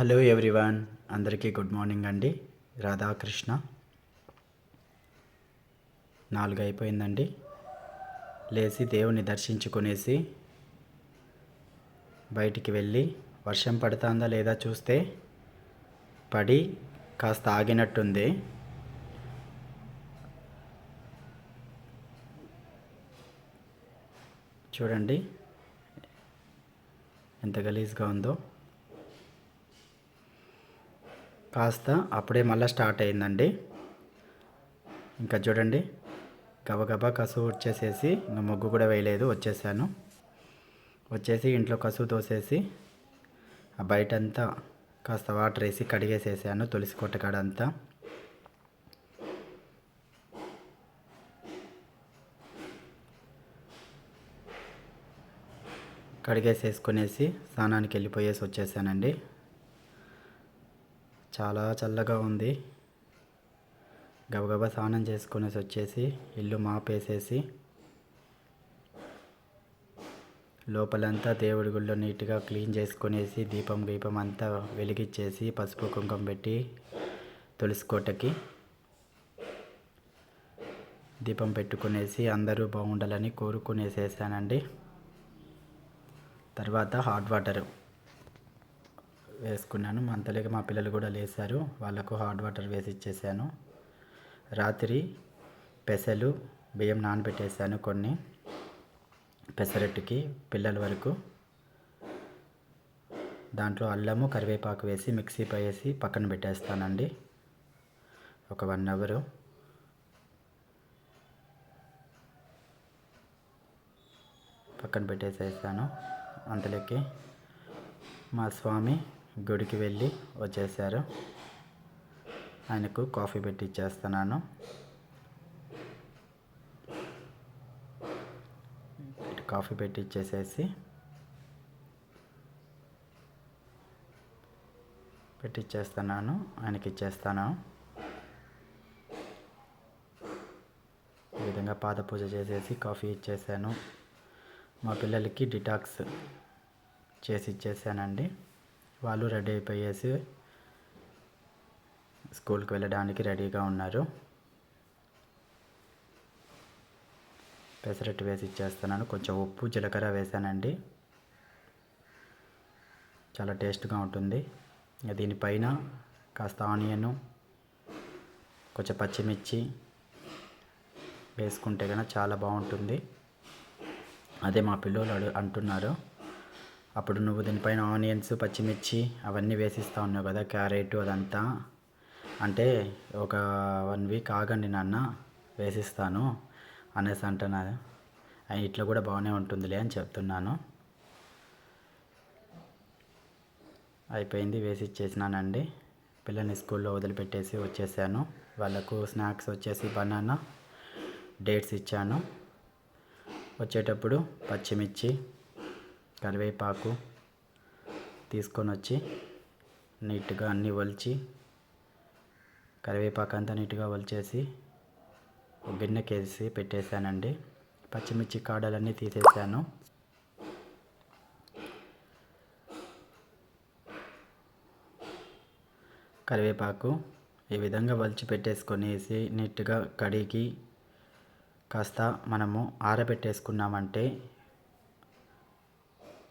Hello everyone అందరికీ good morning అండి. రాధాకృష్ణ. నాలుగు అయిపోయిందండి లేచి దేవుని దర్శించుకునేసి బయటికి వెళ్ళి వర్షం పడుతుందా లేదా చూస్తే పడి కాస్త ఆగినట్టుంది. చూడండి ఎంత గలీజ్గా ఉందో. కాస్త అప్పుడే మళ్ళీ స్టార్ట్ అయిందండి ఇంకా చూడండి గబగబా కసువు వచ్చేసేసి ఇంకా ముగ్గు కూడా వేయలేదు వచ్చేసాను. వచ్చేసి ఇంట్లో కసువు తోసేసి ఆ బయటంతా కాస్త వాటర్ వేసి కడిగేసేసాను తులసి కొట్టకాడంతా కడిగేసేసుకునేసి స్నానానికి వెళ్ళిపోయేసి వచ్చేసానండి. చాలా చల్లగా ఉంది. గబగబా స్నానం చేసుకునేసి వచ్చేసి ఇల్లు మాపేసేసి లోపలంతా దేవుడి గుళ్ళో నీట్గా క్లీన్ చేసుకునేసి దీపం గీపం అంతా వెలిగించేసి పసుపు కుంకుమ పెట్టి తులసి కోటకి దీపం పెట్టుకునేసి అందరూ బాగుండాలని కోరుకునేసేసానండి. తర్వాత హాట్ వాటర్. వేసుకున్నాను. అంతలేక మా పిల్లలు కూడా లేచారు వాళ్ళకు హాట్ వాటర్ వేసి ఇచ్చేసాను. రాత్రి పెసలు బియ్యం నానబెట్టేసాను కొన్ని పెసరట్టుకి పిల్లల వరకు. దాంట్లో అల్లము కరివేపాకు వేసి మిక్సీ వేసి పక్కన పెట్టేస్తానండి. ఒక వన్ అవరు. పక్కన పెట్టేసేస్తాను అంతలోకి మా స్వామి గుడికి వెళ్ళి వచ్చేసారు. ఆయనకు కాఫీ పెట్టి ఇచ్చేస్తున్నాను. కాఫీ పెట్టి ఇచ్చేసేసి పెట్టిచ్చేస్తున్నాను ఆయనకి ఇచ్చేస్తాను. ఈ విధంగా పాద పూజ చేసేసి కాఫీ ఇచ్చేసాను. మా పిల్లలకి డిటాక్స్ చేసి ఇచ్చేసానండి. వాళ్ళు రెడీ అయిపోయేసి స్కూల్కి వెళ్ళడానికి రెడీగా ఉన్నారు. పెసరట్టు వేసి ఇచ్చేస్తున్నాను. కొంచెం ఉప్పు జీలకర్ర వేసానండి. చాలా టేస్ట్గా ఉంటుంది. దీనిపైన కాస్త ఆనియను కొంచెం పచ్చిమిర్చి వేసుకుంటే కనుక చాలా బాగుంటుంది. అదే మా పిల్లలు అడు అంటున్నారు. అప్పుడు నువ్వు దీనిపైన ఆనియన్స్ పచ్చిమిర్చి అవన్నీ వేసిస్తా ఉన్నావు కదా క్యారెట్ అదంతా. అంటే ఒక వన్ వీక్ ఆగండి నాన్న వేసిస్తాను అనేసి అంటున్నారు ఇట్లా కూడా బాగానే ఉంటుందిలే అని చెప్తున్నాను. అయిపోయింది వేసి ఇచ్చేసినానండి పిల్లల్ని స్కూల్లో వదిలిపెట్టేసి వచ్చేసాను. వాళ్ళకు స్నాక్స్ వచ్చేసి బనానా డేట్స్ ఇచ్చాను. వచ్చేటప్పుడు పచ్చిమిర్చి కరివేపాకు తీసుకొని వచ్చి నీట్గా అన్నీ వలిచి కరివేపాకు అంతా నీట్గా వలిచేసి గిన్నెకి గిన్నెకేసి పెట్టేశానండి. పచ్చిమిర్చి కాడలన్నీ తీసేసాను కరివేపాకు ఈ విధంగా వలిచి పెట్టేసుకొనేసి నీట్గా కడిగి కాస్త మనము ఆరబెట్టేసుకున్నామంటే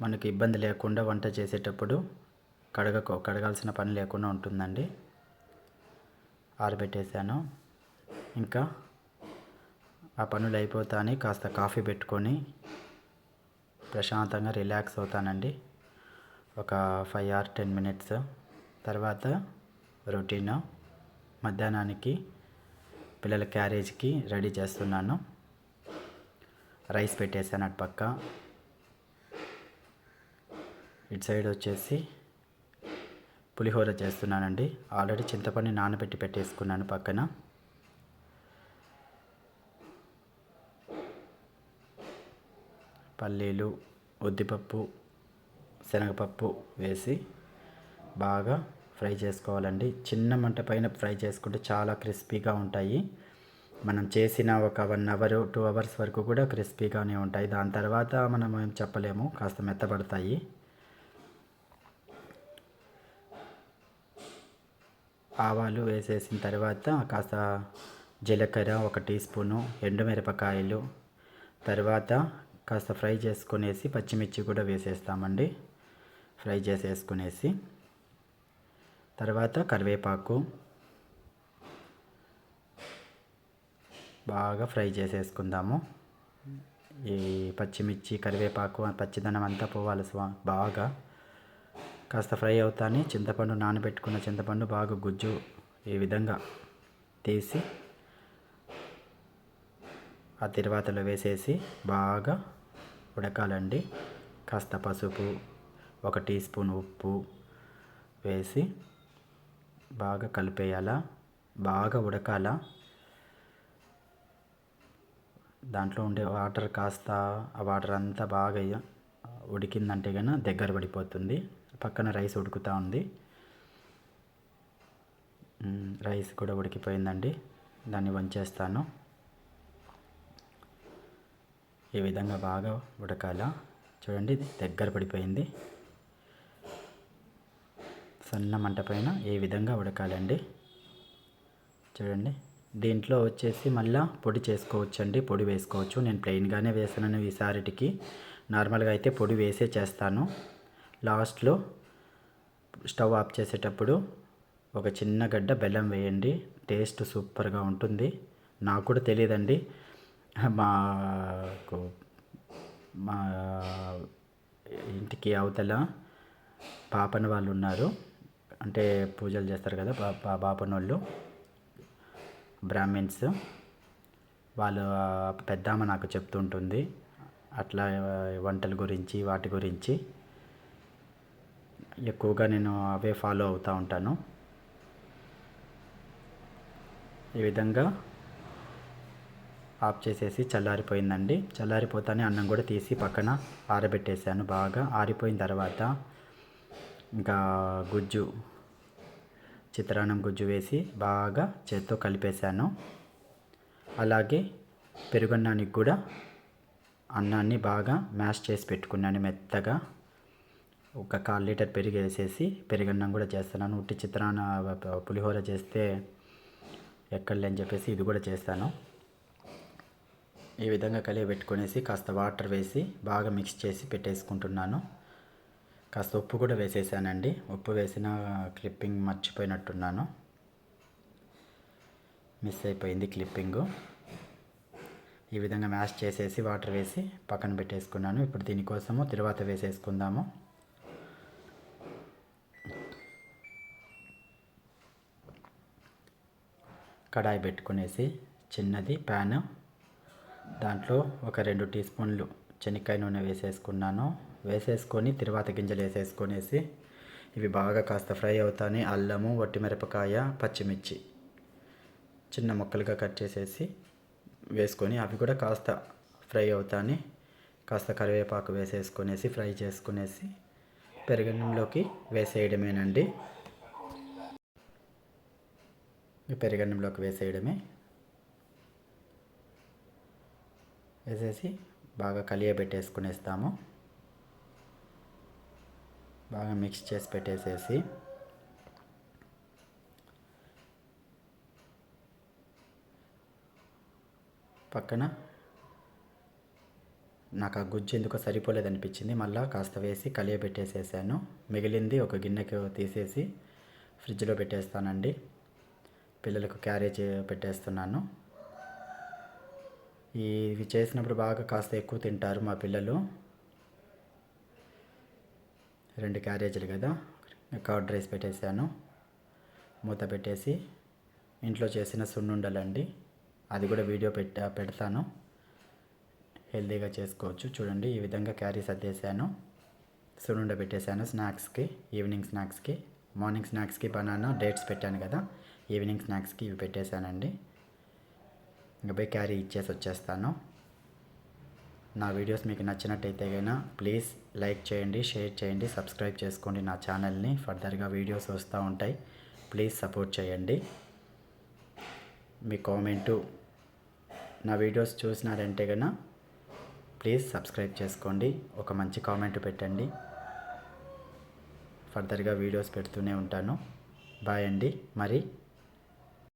మనకి ఇబ్బంది లేకుండా వంట చేసేటప్పుడు కడగకు కడగాల్సిన పని లేకుండా ఉంటుందండి. ఆరబెట్టేసాను. ఇంకా ఆ పనులు అయిపోతాని కాస్త కాఫీ పెట్టుకొని ప్రశాంతంగా రిలాక్స్ అవుతానండి. ఒక ఫైవ్ ఆర్ టెన్ మినిట్స్. తర్వాత రొటీన్ మధ్యాహ్నానికి పిల్లల క్యారేజ్కి రెడీ చేస్తున్నాను. రైస్ పెట్టేసాను అటు పక్క ఇటు సైడ్ వచ్చేసి పులిహోర చేస్తున్నానండి. ఆల్రెడీ చింతపండు నానబెట్టి పెట్టేసుకున్నాను పక్కన. పల్లీలు ఉద్దిపప్పు శనగపప్పు వేసి బాగా ఫ్రై చేసుకోవాలండి. చిన్న మంట పైన ఫ్రై చేసుకుంటే చాలా క్రిస్పీగా ఉంటాయి. మనం చేసిన ఒక వన్ అవర్ టూ అవర్స్ వరకు కూడా క్రిస్పీగానే ఉంటాయి. దాని తర్వాత మనం ఏం చెప్పలేము కాస్త మెత్తబడతాయి. ఆవాలు వేసేసిన తర్వాత కాస్త జీలకర్ర ఒక టీ స్పూను ఎండుమిరపకాయలు తర్వాత కాస్త ఫ్రై చేసుకునేసి పచ్చిమిర్చి కూడా వేసేస్తామండి. ఫ్రై చేసేసుకునేసి తర్వాత కరివేపాకు బాగా ఫ్రై చేసేసుకుందాము. ఈ పచ్చిమిర్చి కరివేపాకు పచ్చిదనం అంతా పోవాలి స్వా బాగా కాస్త ఫ్రై అవుతానే చింతపండు నానబెట్టుకున్న చింతపండు బాగా గుజ్జు ఈ విధంగా తీసి ఆ తిరువాతలో వేసేసి బాగా ఉడకాలండి. కాస్త పసుపు ఒక టీ స్పూన్ ఉప్పు వేసి బాగా కలిపేయాలా? బాగా ఉడకాల? దాంట్లో ఉండే వాటర్ కాస్త ఆ వాటర్ అంతా బాగా ఉడికిందంటే కనుక దగ్గర పడిపోతుంది. పక్కన రైస్ ఉడుకుతూ ఉంది. రైస్ కూడా ఉడికిపోయిందండి. దాన్ని వంచేస్తాను. ఈ విధంగా బాగా ఉడకాల. చూడండి దగ్గర పడిపోయింది. సన్న మంట పైన ఏ విధంగా ఉడకాలండి. చూడండి దీంట్లో వచ్చేసి మళ్ళీ పొడి చేసుకోవచ్చండి. పొడి వేసుకోవచ్చు. నేను ప్లెయిన్గానే వేసాను ఈసారిటికి నార్మల్గా అయితే పొడి వేసే చేస్తాను. లాస్ట్లో స్టవ్ ఆఫ్ చేసేటప్పుడు ఒక చిన్న గడ్డ బెల్లం వేయండి. టేస్ట్ సూపర్గా ఉంటుంది. నాకు కూడా తెలియదండి. మాకు మా ఇంటికి అవతల పాపన వాళ్ళు ఉన్నారు. అంటే పూజలు చేస్తారు కదా పాపన వాళ్ళు బ్రాహ్మిన్స్. వాళ్ళు పెద్దామ నాకు చెప్తుంటుంది అట్లా వంటల గురించి వాటి గురించి ఎక్కువగా నేను అవే ఫాలో అవుతూ ఉంటాను. ఈ విధంగా ఆఫ్ చేసేసి చల్లారిపోయిందండి. చల్లారిపోతానే అన్నం కూడా తీసి పక్కన ఆరబెట్టేశాను బాగా. ఆరిపోయిన తర్వాత ఇంకా గుజ్జు చిత్రాన్నం గుజ్జు వేసి బాగా చేత్తో కలిపేశాను. అలాగే పెరుగన్నానికి కూడా అన్నాన్ని బాగా మ్యాష్ చేసి పెట్టుకున్నాను మెత్తగా. ఒక కాల్ లీటర్ పెరుగు వేసేసి పెరుగన్నం కూడా చేస్తున్నాను. ఉట్టి చిత్రాన్న పులిహోర చేస్తే ఎక్కడలే అని చెప్పేసి ఇది కూడా చేస్తాను. ఈ విధంగా కలిగి పెట్టుకునేసి కాస్త వాటర్ వేసి బాగా మిక్స్ చేసి పెట్టేసుకుంటున్నాను. కాస్త ఉప్పు కూడా వేసేసానండి. ఉప్పు వేసిన క్లిప్పింగ్ మర్చిపోయినట్టున్నాను. మిస్ అయిపోయింది క్లిప్పింగు. ఈ విధంగా మ్యాష్ చేసేసి వాటర్ వేసి పక్కన పెట్టేసుకున్నాను. ఇప్పుడు దీనికోసము తర్వాత వేసేసుకుందాము. కడాయి పెట్టుకునేసి చిన్నది ప్యాన్. దాంట్లో ఒక రెండు టీ స్పూన్లు శనక్కాయ నూనె వేసేసుకున్నాను. వేసేసుకొని తిరువాత గింజలు వేసేసుకొనేసి ఇవి బాగా కాస్త ఫ్రై అవుతాయి అల్లము మిరపకాయ పచ్చిమిర్చి చిన్న ముక్కలుగా కట్ చేసేసి వేసుకొని అవి కూడా కాస్త ఫ్రై అవుతానే కాస్త కరివేపాకు వేసేసుకునేసి ఫ్రై చేసుకునేసి పెరుగన్నంలోకి వేసేయడమేనండి. పెరుగన్నంలోకి వేసేయడమే. వేసేసి బాగా కలియబెట్టేసుకునేస్తాము. బాగా మిక్స్ చేసి పెట్టేసేసి పక్కన. నాకు ఆ గుజ్జు ఎందుకో సరిపోలేదు అనిపించింది మళ్ళీ కాస్త వేసి కలియబెట్టేసేసాను మిగిలింది ఒక గిన్నెకి తీసేసి ఫ్రిడ్జ్లో పెట్టేస్తానండి. పిల్లలకు క్యారేజ్ పెట్టేస్తున్నాను. ఇవి చేసినప్పుడు బాగా కాస్త ఎక్కువ తింటారు మా పిల్లలు. రెండు క్యారేజీలు కదా. కర్డ్ రైస్ పెట్టేశాను మూత పెట్టేసి ఇంట్లో చేసిన సున్నుండలండి. అది కూడా వీడియో పెట్టా పెడతాను. హెల్తీగా చేసుకోవచ్చు. చూడండి ఈ విధంగా క్యారీ సర్దేశాను. సున్నుండ పెట్టేశాను స్నాక్స్కి ఈవినింగ్ స్నాక్స్కి మార్నింగ్ స్నాక్స్కి బనానా డేట్స్ పెట్టాను కదా. ఈవినింగ్ స్నాక్స్కి ఇవి పెట్టేశానండి. ఇంకా పోయి క్యారీ ఇచ్చేసి వచ్చేస్తాను. నా వీడియోస్ మీకు నచ్చినట్టయితే కనుక ప్లీజ్ లైక్ చేయండి షేర్ చేయండి సబ్స్క్రైబ్ చేసుకోండి నా ఛానల్ని. ఫర్దర్గా వీడియోస్ వస్తూ ఉంటాయి. ప్లీజ్ సపోర్ట్ చేయండి. మీ కామెంటు నా వీడియోస్ చూసినారంటే కన్నా ప్లీజ్ సబ్స్క్రైబ్ చేసుకోండి. ఒక మంచి కామెంట్ పెట్టండి. ఫర్దర్గా వీడియోస్ పెడుతూనే ఉంటాను. బాయ్ అండి. మరి